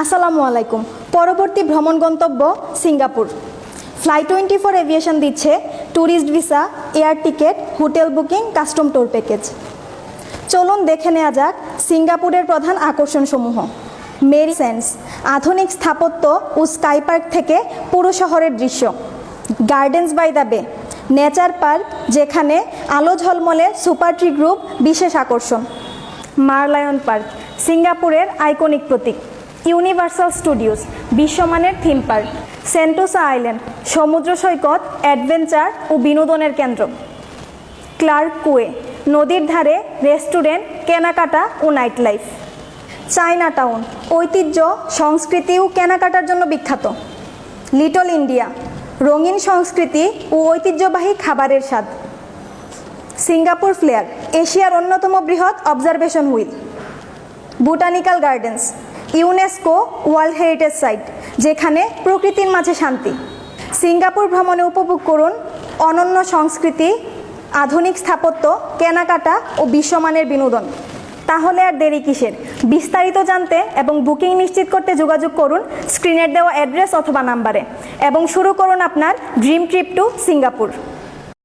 আসসালামু আলাইকুম। পরবর্তী ভ্রমণ গন্তব্য Singapore. Fly twenty four aviation দিচ্ছে tourist visa air ticket hotel booking custom tour package চলুন দেখে নেওয়া যাক সিঙ্গাপুরের প্রধান আকর্ষণসমূহ। মেরি সেন্স আধুনিক স্থাপত্য ও স্কাই পার্ক থেকে পুরো শহরের দৃশ্য। Gardens by the bay nature park যেখানে আলো ঝলমলে সুপার ট্রি গ্রুপ বিশেষ আকর্ষণ। মারলায়ন পার্ক সিঙ্গাপুরের আইকনিক প্রতীক। ইউনিভার্সাল স্টুডিওস, বিশ্বমানের থিম পার্ক, সেন্টোসা আইল্যান্ড, সমুদ্র সৈকত, অ্যাডভেঞ্চার ও বিনোদনের কেন্দ্র। ক্লার্ক কুয়ে নদীর ধারে রেস্টুরেন্ট, কেনাকাটা ও নাইট লাইফ চায়না টাউন ঐতিহ্য, সংস্কৃতি ও কেনাকাটার জন্য বিখ্যাত। লিটল ইন্ডিয়া, রঙিন সংস্কৃতি ও ঐতিহ্যবাহী খাবারের স্বাদ। সিঙ্গাপুর ফ্লেয়ার, এশিয়ার অন্যতম বৃহৎ observation wheel. Botanical gardens UNESCO world heritage site, যেখানে প্রকৃতির মাঝে শান্তি। সিঙ্গাপুর ভ্রমণে উপভোগ করুন অনন্য সংস্কৃতি, আধুনিক স্থাপত্য, কেনাকাটা ও বিশ্বমানের বিনোদন। তাহলে আর দেরি কিসের? বিস্তারিত জানতে এবং বুকিং নিশ্চিত করতে যোগাযোগ করুন স্ক্রিনের দেওয়া অ্যাড্রেস অথবা নাম্বারে। এবং শুরু করুন আপনার ড্রিম ট্রিপ টু সিঙ্গাপুর।